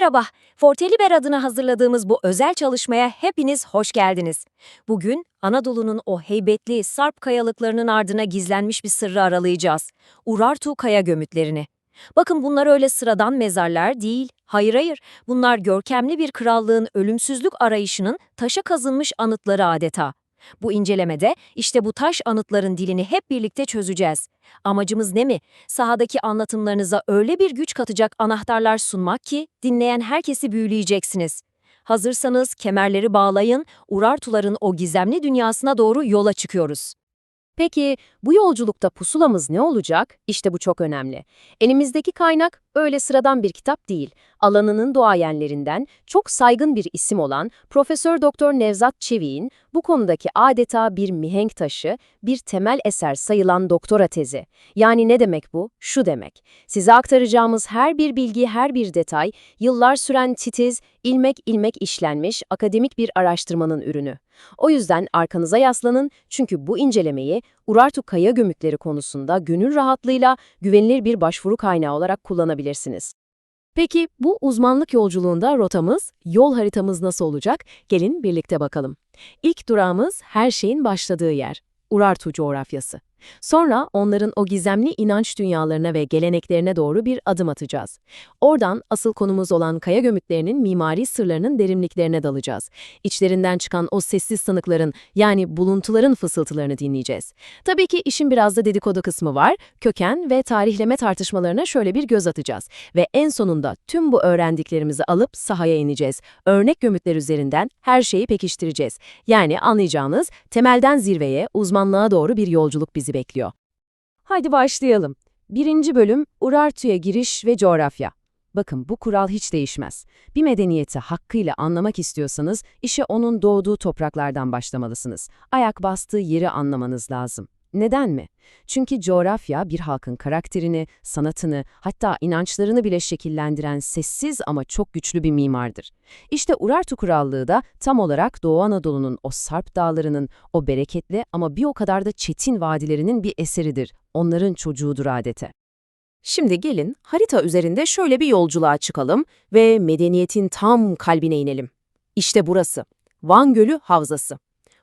Merhaba, Forteliber adına hazırladığımız bu özel çalışmaya hepiniz hoş geldiniz. Bugün Anadolu'nun o heybetli Sarp kayalıklarının ardına gizlenmiş bir sırrı aralayacağız. Urartu kaya gömütlerini. Bakın bunlar öyle sıradan mezarlar değil. Hayır hayır, bunlar görkemli bir krallığın ölümsüzlük arayışının taşa kazınmış anıtları adeta. Bu incelemede işte bu taş anıtların dilini hep birlikte çözeceğiz. Amacımız ne mi? Sahadaki anlatımlarınıza öyle bir güç katacak anahtarlar sunmak ki dinleyen herkesi büyüleyeceksiniz. Hazırsanız kemerleri bağlayın, Urartuların o gizemli dünyasına doğru yola çıkıyoruz. Peki bu yolculukta pusulamız ne olacak? İşte bu çok önemli. Elimizdeki kaynak öyle sıradan bir kitap değil. Alanının doğayenlerinden çok saygın bir isim olan Profesör Doktor Nevzat Çevik'in bu konudaki adeta bir mihenk taşı, bir temel eser sayılan doktora tezi. Yani ne demek bu? Şu demek. Size aktaracağımız her bir bilgi, her bir detay, yıllar süren titiz, ilmek ilmek işlenmiş akademik bir araştırmanın ürünü. O yüzden arkanıza yaslanın çünkü bu incelemeyi Urartu kaya gömütleri konusunda gönül rahatlığıyla güvenilir bir başvuru kaynağı olarak kullanabilirsiniz. Peki bu uzmanlık yolculuğunda rotamız, yol haritamız nasıl olacak? Gelin birlikte bakalım. İlk durağımız her şeyin başladığı yer, Urartu coğrafyası. Sonra onların o gizemli inanç dünyalarına ve geleneklerine doğru bir adım atacağız. Oradan asıl konumuz olan kaya gömütlerinin mimari sırlarının derinliklerine dalacağız. İçlerinden çıkan o sessiz sanıkların yani buluntuların fısıltılarını dinleyeceğiz. Tabii ki işin biraz da dedikodu kısmı var. Köken ve tarihleme tartışmalarına şöyle bir göz atacağız. Ve en sonunda tüm bu öğrendiklerimizi alıp sahaya ineceğiz. Örnek gömütler üzerinden her şeyi pekiştireceğiz. Yani anlayacağınız temelden zirveye, uzmanlığa doğru bir yolculuk bizi bekliyor. Haydi başlayalım. Birinci bölüm Urartu'ya giriş ve coğrafya. Bakın bu kural hiç değişmez. Bir medeniyeti hakkıyla anlamak istiyorsanız işe onun doğduğu topraklardan başlamalısınız. Ayak bastığı yeri anlamanız lazım. Neden mi? Çünkü coğrafya bir halkın karakterini, sanatını, hatta inançlarını bile şekillendiren sessiz ama çok güçlü bir mimardır. İşte Urartu Krallığı da tam olarak Doğu Anadolu'nun o Sarp dağlarının, o bereketli ama bir o kadar da çetin vadilerinin bir eseridir. Onların çocuğudur adete. Şimdi gelin harita üzerinde şöyle bir yolculuğa çıkalım ve medeniyetin tam kalbine inelim. İşte burası, Van Gölü Havzası.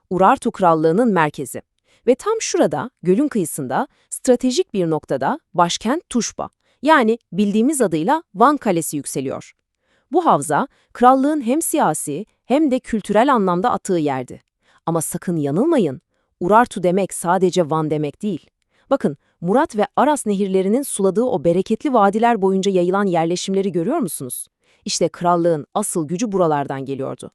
Urartu Krallığı'nın merkezi. Ve tam şurada, gölün kıyısında, stratejik bir noktada başkent Tuşba, yani bildiğimiz adıyla Van Kalesi yükseliyor. Bu havza, krallığın hem siyasi hem de kültürel anlamda attığı yerdi. Ama sakın yanılmayın, Urartu demek sadece Van demek değil. Bakın, Murat ve Aras nehirlerinin suladığı o bereketli vadiler boyunca yayılan yerleşimleri görüyor musunuz? İşte krallığın asıl gücü buralardan geliyordu.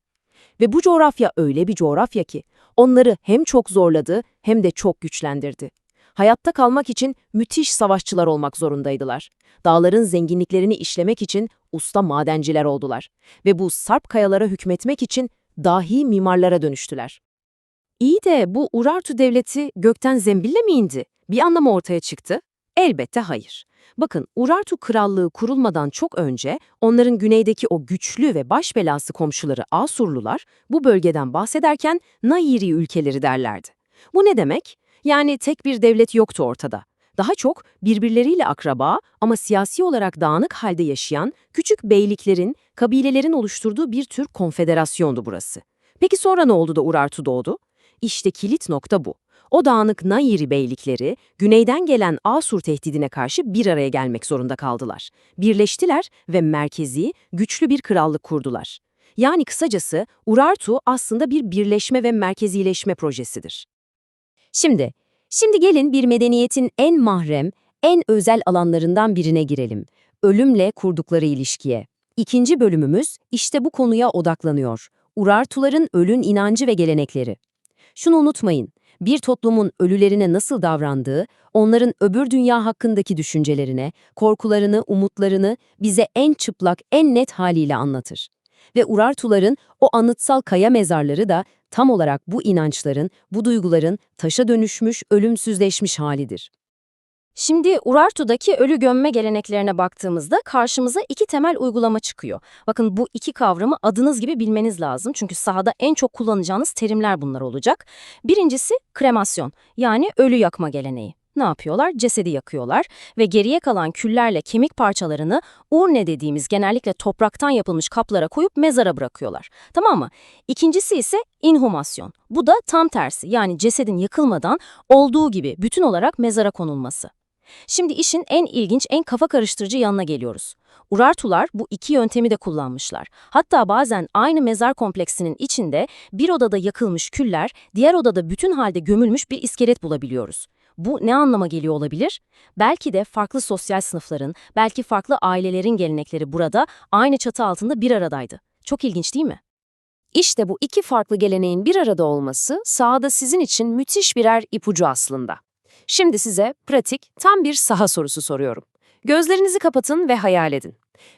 Ve bu coğrafya öyle bir coğrafya ki onları hem çok zorladı hem de çok güçlendirdi. Hayatta kalmak için müthiş savaşçılar olmak zorundaydılar. Dağların zenginliklerini işlemek için usta madenciler oldular. Ve bu sarp kayalara hükmetmek için dahi mimarlara dönüştüler. İyi de bu Urartu devleti gökten zembille mi indi? Bir anlamı ortaya çıktı? Elbette hayır. Bakın Urartu Krallığı kurulmadan çok önce onların güneydeki o güçlü ve baş belası komşuları Asurlular bu bölgeden bahsederken Nairi ülkeleri derlerdi. Bu ne demek? Yani tek bir devlet yoktu ortada. Daha çok birbirleriyle akraba ama siyasi olarak dağınık halde yaşayan küçük beyliklerin, kabilelerin oluşturduğu bir tür konfederasyondu burası. Peki sonra ne oldu da Urartu doğdu? İşte kilit nokta bu. O dağınık Nairi beylikleri, güneyden gelen Asur tehdidine karşı bir araya gelmek zorunda kaldılar. Birleştiler ve merkezi, güçlü bir krallık kurdular. Yani kısacası Urartu aslında bir birleşme ve merkezileşme projesidir. Şimdi, şimdi gelin bir medeniyetin en mahrem, en özel alanlarından birine girelim. Ölümle kurdukları ilişkiye. İkinci bölümümüz işte bu konuya odaklanıyor. Urartuların ölün inancı ve gelenekleri. Şunu unutmayın, bir toplumun ölülerine nasıl davrandığı, onların öbür dünya hakkındaki düşüncelerine, korkularını, umutlarını bize en çıplak, en net haliyle anlatır. Ve Urartuların o anıtsal kaya mezarları da tam olarak bu inançların, bu duyguların taşa dönüşmüş, ölümsüzleşmiş halidir. Şimdi Urartu'daki ölü gömme geleneklerine baktığımızda karşımıza iki temel uygulama çıkıyor. Bakın bu iki kavramı adınız gibi bilmeniz lazım çünkü sahada en çok kullanacağınız terimler bunlar olacak. Birincisi kremasyon yani ölü yakma geleneği. ne yapıyorlar? Cesedi yakıyorlar ve geriye kalan küllerle kemik parçalarını urne dediğimiz genellikle topraktan yapılmış kaplara koyup mezara bırakıyorlar. Tamam mı? İkincisi ise inhumasyon. Bu da tam tersi yani cesedin yakılmadan olduğu gibi bütün olarak mezara konulması. Şimdi işin en ilginç, en kafa karıştırıcı yanına geliyoruz. Urartular bu iki yöntemi de kullanmışlar. Hatta bazen aynı mezar kompleksinin içinde bir odada yakılmış küller, diğer odada bütün halde gömülmüş bir iskelet bulabiliyoruz. Bu ne anlama geliyor olabilir? Belki de farklı sosyal sınıfların, belki farklı ailelerin gelenekleri burada aynı çatı altında bir aradaydı. Çok ilginç değil mi? İşte bu iki farklı geleneğin bir arada olması sahada sizin için müthiş birer ipucu aslında. Şimdi size pratik, tam bir saha sorusu soruyorum. Gözlerinizi kapatın ve hayal edin.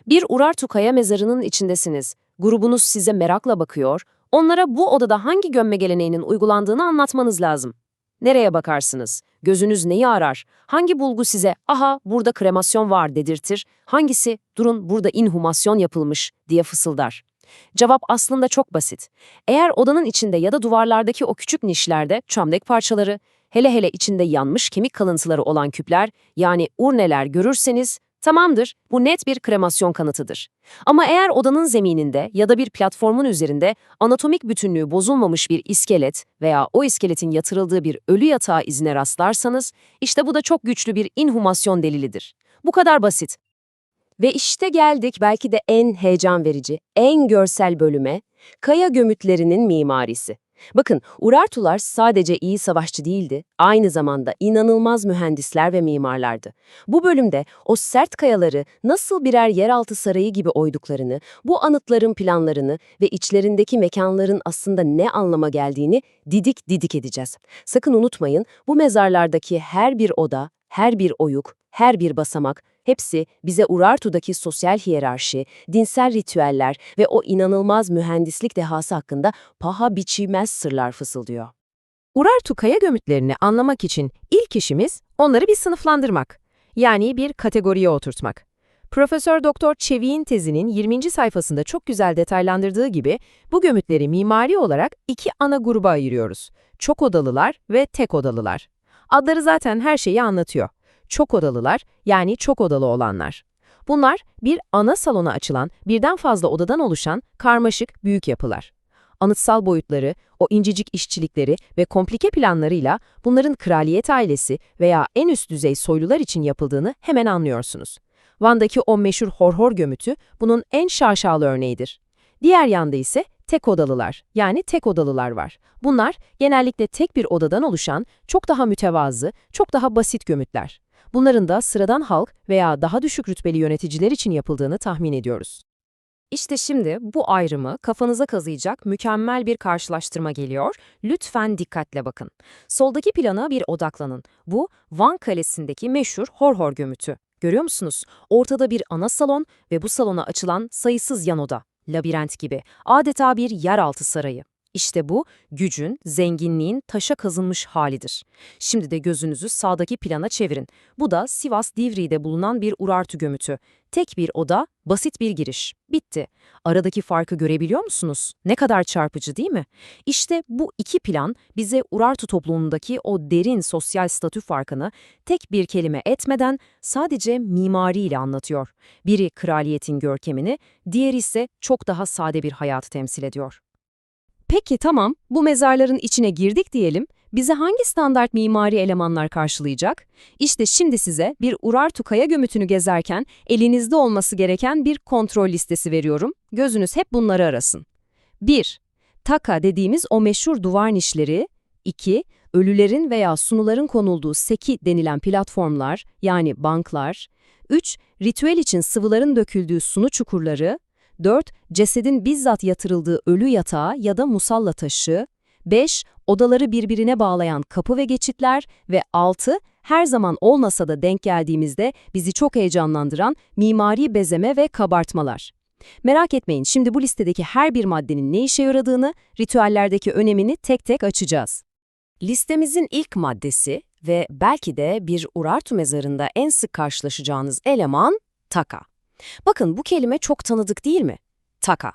Bir Urartu Kaya mezarının içindesiniz. Grubunuz size merakla bakıyor. Onlara bu odada hangi gömme geleneğinin uygulandığını anlatmanız lazım. Nereye bakarsınız? Gözünüz neyi arar? Hangi bulgu size aha burada kremasyon var dedirtir? Hangisi durun burada inhumasyon yapılmış diye fısıldar? Cevap aslında çok basit. Eğer odanın içinde ya da duvarlardaki o küçük nişlerde çömlek parçaları, hele hele içinde yanmış kemik kalıntıları olan küpler yani urneler görürseniz tamamdır bu net bir kremasyon kanıtıdır. Ama eğer odanın zemininde ya da bir platformun üzerinde anatomik bütünlüğü bozulmamış bir iskelet veya o iskeletin yatırıldığı bir ölü yatağı izine rastlarsanız işte bu da çok güçlü bir inhumasyon delilidir. Bu kadar basit. Ve işte geldik belki de en heyecan verici, en görsel bölüme, kaya gömütlerinin mimarisi. Bakın, Urartular sadece iyi savaşçı değildi, aynı zamanda inanılmaz mühendisler ve mimarlardı. Bu bölümde o sert kayaları nasıl birer yeraltı sarayı gibi oyduklarını, bu anıtların planlarını ve içlerindeki mekanların aslında ne anlama geldiğini didik didik edeceğiz. Sakın unutmayın, bu mezarlardaki her bir oda, her bir oyuk, her bir basamak, hepsi bize Urartu'daki sosyal hiyerarşi, dinsel ritüeller ve o inanılmaz mühendislik dehası hakkında paha biçilmez sırlar fısıldıyor. Urartu kaya gömütlerini anlamak için ilk işimiz onları bir sınıflandırmak. Yani bir kategoriye oturtmak. Profesör Doktor Çevik'in tezinin 20. sayfasında çok güzel detaylandırdığı gibi bu gömütleri mimari olarak iki ana gruba ayırıyoruz. Çok odalılar ve tek odalılar. Adları zaten her şeyi anlatıyor. Çok odalılar yani çok odalı olanlar. Bunlar bir ana salona açılan, birden fazla odadan oluşan karmaşık büyük yapılar. Anıtsal boyutları, o incecik işçilikleri ve komplike planlarıyla bunların kraliyet ailesi veya en üst düzey soylular için yapıldığını hemen anlıyorsunuz. Van'daki o meşhur horhor gömütü bunun en şaşalı örneğidir. Diğer yanda ise tek odalılar, yani tek odalılar var. Bunlar genellikle tek bir odadan oluşan, çok daha mütevazı, çok daha basit gömütler. Bunların da sıradan halk veya daha düşük rütbeli yöneticiler için yapıldığını tahmin ediyoruz. İşte şimdi bu ayrımı kafanıza kazıyacak mükemmel bir karşılaştırma geliyor. Lütfen dikkatle bakın. Soldaki plana bir odaklanın. Bu Van Kalesi'ndeki meşhur Horhor gömütü. Görüyor musunuz? Ortada bir ana salon ve bu salona açılan sayısız yan oda. Labirent gibi. Adeta bir yeraltı sarayı. İşte bu gücün, zenginliğin taşa kazınmış halidir. Şimdi de gözünüzü sağdaki plana çevirin. Bu da Sivas Divriği'de bulunan bir Urartu gömütü. Tek bir oda, basit bir giriş. Bitti. Aradaki farkı görebiliyor musunuz? Ne kadar çarpıcı değil mi? İşte bu iki plan bize Urartu toplumundaki o derin sosyal statü farkını tek bir kelime etmeden sadece mimariyle anlatıyor. Biri kraliyetin görkemini, diğeri ise çok daha sade bir hayatı temsil ediyor. Peki tamam, bu mezarların içine girdik diyelim. Bize hangi standart mimari elemanlar karşılayacak? İşte şimdi size bir Urartu kaya gömütünü gezerken elinizde olması gereken bir kontrol listesi veriyorum. Gözünüz hep bunları arasın. 1. Taka dediğimiz o meşhur duvar nişleri. 2. Ölülerin veya sunuların konulduğu seki denilen platformlar yani banklar. 3. Ritüel için sıvıların döküldüğü sunu çukurları. 4. Cesedin bizzat yatırıldığı ölü yatağı ya da musalla taşı. 5. Odaları birbirine bağlayan kapı ve geçitler ve 6. Her zaman olmasa da denk geldiğimizde bizi çok heyecanlandıran mimari bezeme ve kabartmalar. Merak etmeyin, şimdi bu listedeki her bir maddenin ne işe yaradığını, ritüellerdeki önemini tek tek açacağız. Listemizin ilk maddesi ve belki de bir Urartu mezarında en sık karşılaşacağınız eleman taka. Bakın bu kelime çok tanıdık değil mi? Taka.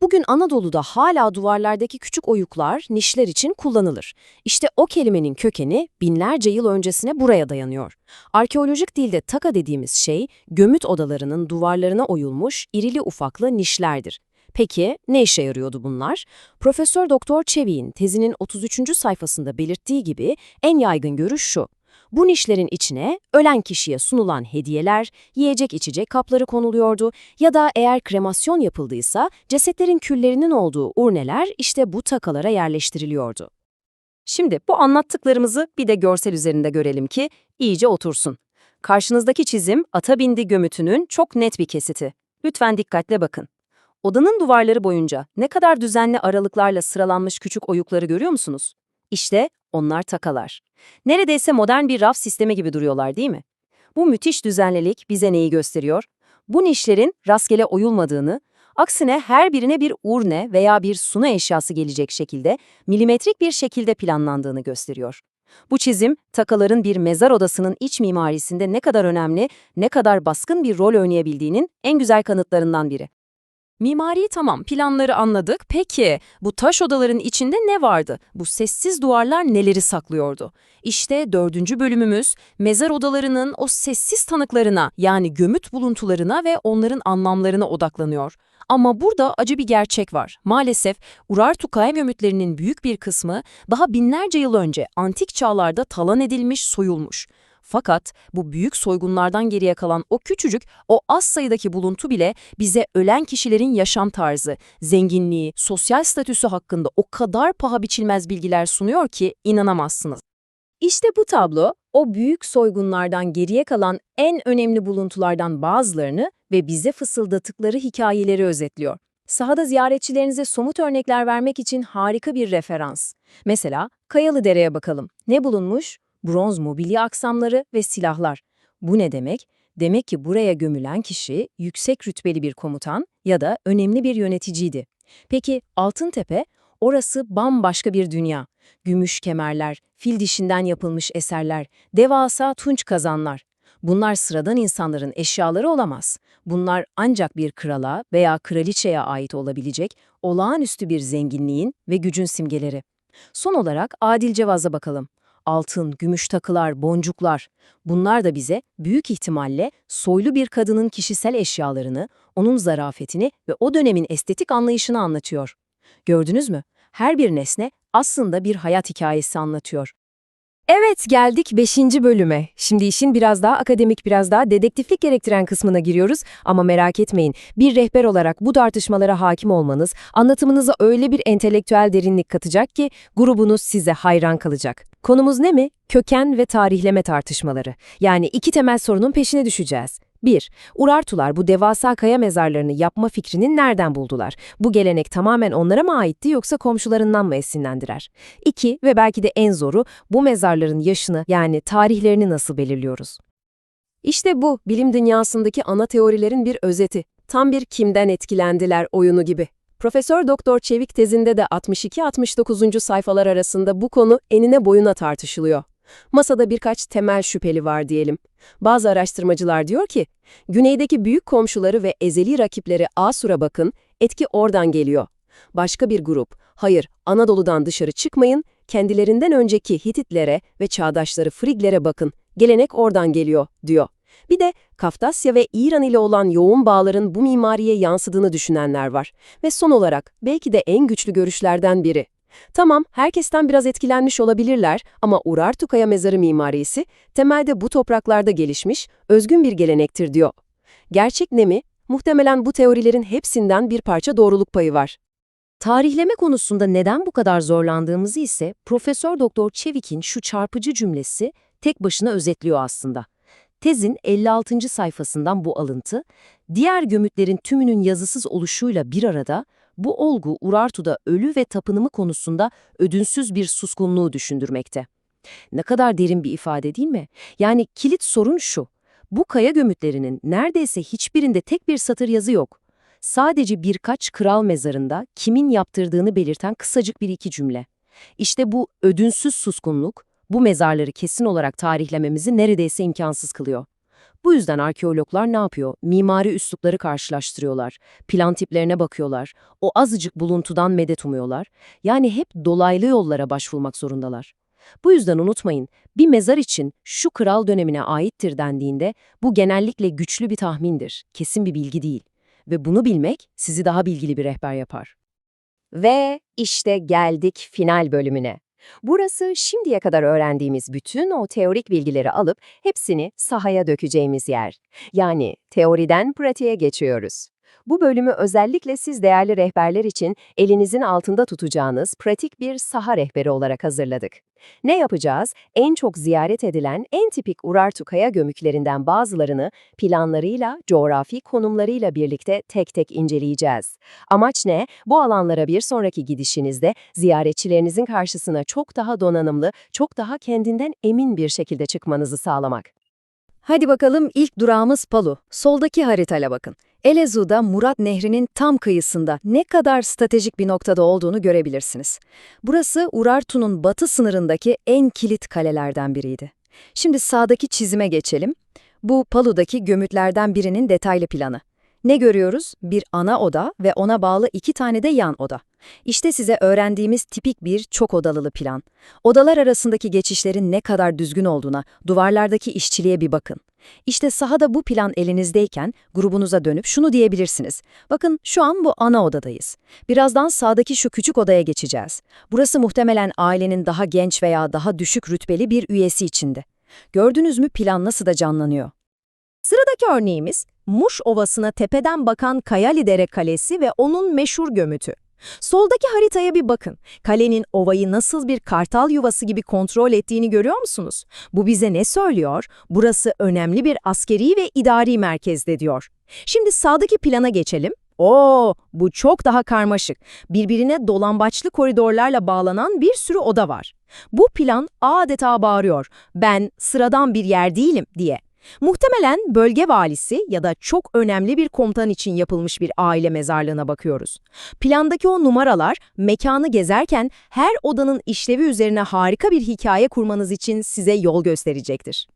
Bugün Anadolu'da hala duvarlardaki küçük oyuklar nişler için kullanılır. İşte o kelimenin kökeni binlerce yıl öncesine buraya dayanıyor. Arkeolojik dilde taka dediğimiz şey gömüt odalarının duvarlarına oyulmuş irili ufaklı nişlerdir. Peki ne işe yarıyordu bunlar? Profesör Doktor Çevik'in tezinin 33. sayfasında belirttiği gibi en yaygın görüş şu. Bu nişlerin içine ölen kişiye sunulan hediyeler, yiyecek içecek kapları konuluyordu ya da eğer kremasyon yapıldıysa cesetlerin küllerinin olduğu urneler işte bu takalara yerleştiriliyordu. Şimdi bu anlattıklarımızı bir de görsel üzerinde görelim ki iyice otursun. Karşınızdaki çizim Atabindi gömütünün çok net bir kesiti. Lütfen dikkatle bakın. Odanın duvarları boyunca ne kadar düzenli aralıklarla sıralanmış küçük oyukları görüyor musunuz? İşte onlar takalar. Neredeyse modern bir raf sistemi gibi duruyorlar değil mi? Bu müthiş düzenlilik bize neyi gösteriyor? Bu nişlerin rastgele oyulmadığını, aksine her birine bir urne veya bir sunu eşyası gelecek şekilde milimetrik bir şekilde planlandığını gösteriyor. Bu çizim, takaların bir mezar odasının iç mimarisinde ne kadar önemli, ne kadar baskın bir rol oynayabildiğinin en güzel kanıtlarından biri. Mimari tamam, planları anladık. Peki, bu taş odaların içinde ne vardı? Bu sessiz duvarlar neleri saklıyordu? İşte dördüncü bölümümüz, mezar odalarının o sessiz tanıklarına, yani gömüt buluntularına ve onların anlamlarına odaklanıyor. Ama burada acı bir gerçek var. Maalesef Urartu kaya gömütlerinin büyük bir kısmı daha binlerce yıl önce antik çağlarda talan edilmiş, soyulmuş. Fakat bu büyük soygunlardan geriye kalan o küçücük, o az sayıdaki buluntu bile bize ölen kişilerin yaşam tarzı, zenginliği, sosyal statüsü hakkında o kadar paha biçilmez bilgiler sunuyor ki inanamazsınız. İşte bu tablo, o büyük soygunlardan geriye kalan en önemli buluntulardan bazılarını ve bize fısıldatıkları hikayeleri özetliyor. Sahada ziyaretçilerinize somut örnekler vermek için harika bir referans. Mesela Kayalı Dere'ye bakalım. Ne bulunmuş? Bronz mobilya aksamları ve silahlar. Bu ne demek? Demek ki buraya gömülen kişi yüksek rütbeli bir komutan ya da önemli bir yöneticiydi. Peki Altıntepe? Orası bambaşka bir dünya. Gümüş kemerler, fil dişinden yapılmış eserler, devasa tunç kazanlar. Bunlar sıradan insanların eşyaları olamaz. Bunlar ancak bir krala veya kraliçeye ait olabilecek olağanüstü bir zenginliğin ve gücün simgeleri. Son olarak Adil Cevaz'a bakalım. Altın, gümüş takılar, boncuklar. Bunlar da bize büyük ihtimalle soylu bir kadının kişisel eşyalarını, onun zarafetini ve o dönemin estetik anlayışını anlatıyor. Gördünüz mü? Her bir nesne aslında bir hayat hikayesi anlatıyor. Evet geldik 5. bölüme. Şimdi işin biraz daha akademik, biraz daha dedektiflik gerektiren kısmına giriyoruz. Ama merak etmeyin, bir rehber olarak bu tartışmalara hakim olmanız, anlatımınıza öyle bir entelektüel derinlik katacak ki grubunuz size hayran kalacak. Konumuz ne mi? Köken ve tarihleme tartışmaları. Yani iki temel sorunun peşine düşeceğiz. 1. Urartular bu devasa kaya mezarlarını yapma fikrini nereden buldular? Bu gelenek tamamen onlara mı aitti yoksa komşularından mı esinlendiler? 2. Ve belki de en zoru bu mezarların yaşını yani tarihlerini nasıl belirliyoruz? İşte bu bilim dünyasındaki ana teorilerin bir özeti. Tam bir kimden etkilendiler oyunu gibi. Profesör Doktor Çevik tezinde de 62-69. sayfalar arasında bu konu enine boyuna tartışılıyor. Masada birkaç temel şüpheli var diyelim. Bazı araştırmacılar diyor ki, güneydeki büyük komşuları ve ezeli rakipleri Asur'a bakın, etki oradan geliyor. Başka bir grup, hayır Anadolu'dan dışarı çıkmayın, kendilerinden önceki Hititlere ve çağdaşları Friglere bakın, gelenek oradan geliyor, diyor. Bir de Kafkasya ve İran ile olan yoğun bağların bu mimariye yansıdığını düşünenler var. Ve son olarak belki de en güçlü görüşlerden biri. Tamam, herkesten biraz etkilenmiş olabilirler ama Urartu Kaya mezarı mimarisi temelde bu topraklarda gelişmiş, özgün bir gelenektir diyor. Gerçek ne mi? Muhtemelen bu teorilerin hepsinden bir parça doğruluk payı var. Tarihleme konusunda neden bu kadar zorlandığımızı ise Profesör Doktor Çevik'in şu çarpıcı cümlesi tek başına özetliyor aslında. Tezin 56. sayfasından bu alıntı, diğer gömütlerin tümünün yazısız oluşuyla bir arada, bu olgu Urartu'da ölü ve tapınımı konusunda ödünsüz bir suskunluğu düşündürmekte. Ne kadar derin bir ifade değil mi? Yani kilit sorun şu, bu kaya gömütlerinin neredeyse hiçbirinde tek bir satır yazı yok. Sadece birkaç kral mezarında kimin yaptırdığını belirten kısacık bir iki cümle. İşte bu ödünsüz suskunluk, bu mezarları kesin olarak tarihlememizi neredeyse imkansız kılıyor. Bu yüzden arkeologlar ne yapıyor? Mimari üslupları karşılaştırıyorlar, plan tiplerine bakıyorlar, o azıcık buluntudan medet umuyorlar. Yani hep dolaylı yollara başvurmak zorundalar. Bu yüzden unutmayın, bir mezar için şu kral dönemine aittir dendiğinde bu genellikle güçlü bir tahmindir, kesin bir bilgi değil. Ve bunu bilmek sizi daha bilgili bir rehber yapar. Ve işte geldik final bölümüne. Burası şimdiye kadar öğrendiğimiz bütün o teorik bilgileri alıp hepsini sahaya dökeceğimiz yer. Yani teoriden pratiğe geçiyoruz. Bu bölümü özellikle siz değerli rehberler için elinizin altında tutacağınız pratik bir saha rehberi olarak hazırladık. Ne yapacağız? En çok ziyaret edilen en tipik Urartu kaya gömüklerinden bazılarını planlarıyla, coğrafi konumlarıyla birlikte tek tek inceleyeceğiz. Amaç ne? Bu alanlara bir sonraki gidişinizde ziyaretçilerinizin karşısına çok daha donanımlı, çok daha kendinden emin bir şekilde çıkmanızı sağlamak. Hadi bakalım ilk durağımız Palu. Soldaki haritayla bakın. Elezu'da Murat Nehri'nin tam kıyısında ne kadar stratejik bir noktada olduğunu görebilirsiniz. Burası Urartu'nun batı sınırındaki en kilit kalelerden biriydi. Şimdi sağdaki çizime geçelim. Bu Palu'daki gömütlerden birinin detaylı planı. Ne görüyoruz? Bir ana oda ve ona bağlı iki tane de yan oda. İşte size öğrendiğimiz tipik bir çok odalılı plan. Odalar arasındaki geçişlerin ne kadar düzgün olduğuna, duvarlardaki işçiliğe bir bakın. İşte sahada bu plan elinizdeyken grubunuza dönüp şunu diyebilirsiniz. Bakın şu an bu ana odadayız. Birazdan sağdaki şu küçük odaya geçeceğiz. Burası muhtemelen ailenin daha genç veya daha düşük rütbeli bir üyesi içindi. Gördünüz mü plan nasıl da canlanıyor? Sıradaki örneğimiz Muş Ovası'na tepeden bakan Kayalidere Kalesi ve onun meşhur gömütü. Soldaki haritaya bir bakın. Kalenin ovayı nasıl bir kartal yuvası gibi kontrol ettiğini görüyor musunuz? Bu bize ne söylüyor? Burası önemli bir askeri ve idari merkezde diyor. Şimdi sağdaki plana geçelim. Oo, bu çok daha karmaşık. Birbirine dolambaçlı koridorlarla bağlanan bir sürü oda var. Bu plan adeta bağırıyor. Ben sıradan bir yer değilim diye. Muhtemelen bölge valisi ya da çok önemli bir komutan için yapılmış bir aile mezarlığına bakıyoruz. Plandaki o numaralar mekanı gezerken her odanın işlevi üzerine harika bir hikaye kurmanız için size yol gösterecektir.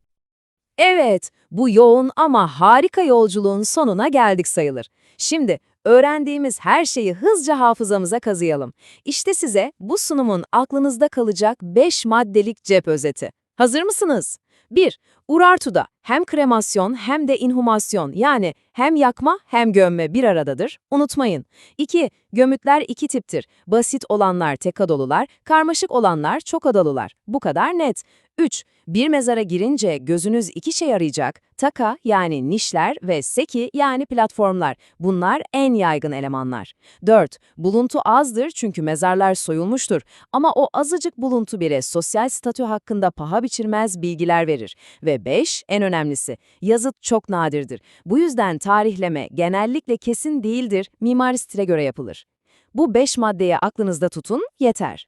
Evet, bu yoğun ama harika yolculuğun sonuna geldik sayılır. Şimdi öğrendiğimiz her şeyi hızlıca hafızamıza kazıyalım. İşte size bu sunumun aklınızda kalacak 5 maddelik cep özeti. Hazır mısınız? 1. Urartu'da hem kremasyon hem de inhumasyon yani hem yakma hem gömme bir aradadır. Unutmayın. 2. Gömütler iki tiptir. Basit olanlar tek adalılar, karmaşık olanlar çok adalılar. Bu kadar net. 3. Bir mezara girince gözünüz iki şey arayacak. Taka yani nişler ve seki yani platformlar. Bunlar en yaygın elemanlar. 4. Buluntu azdır çünkü mezarlar soyulmuştur. Ama o azıcık buluntu bile sosyal statü hakkında paha biçilmez bilgiler verir. Ve 5. En önemlisi, yazıt çok nadirdir. Bu yüzden tarihleme genellikle kesin değildir, mimari stile göre yapılır. Bu 5 maddeyi aklınızda tutun, yeter.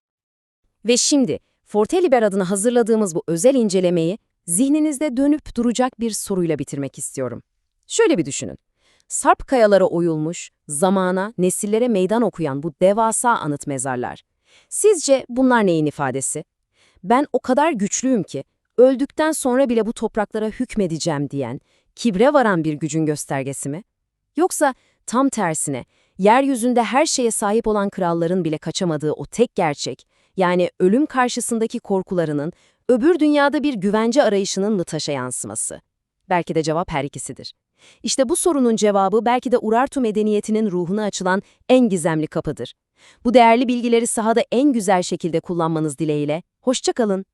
Ve şimdi Forteliber adına hazırladığımız bu özel incelemeyi zihninizde dönüp duracak bir soruyla bitirmek istiyorum. Şöyle bir düşünün. Sarp kayalara oyulmuş, zamana, nesillere meydan okuyan bu devasa anıt mezarlar. Sizce bunlar neyin ifadesi? Ben o kadar güçlüyüm ki, öldükten sonra bile bu topraklara hükmedeceğim diyen, kibre varan bir gücün göstergesi mi? Yoksa tam tersine, yeryüzünde her şeye sahip olan kralların bile kaçamadığı o tek gerçek, yani ölüm karşısındaki korkularının, öbür dünyada bir güvence arayışının mı taşa yansıması? Belki de cevap her ikisidir. İşte bu sorunun cevabı belki de Urartu medeniyetinin ruhuna açılan en gizemli kapıdır. Bu değerli bilgileri sahada en güzel şekilde kullanmanız dileğiyle, hoşça kalın.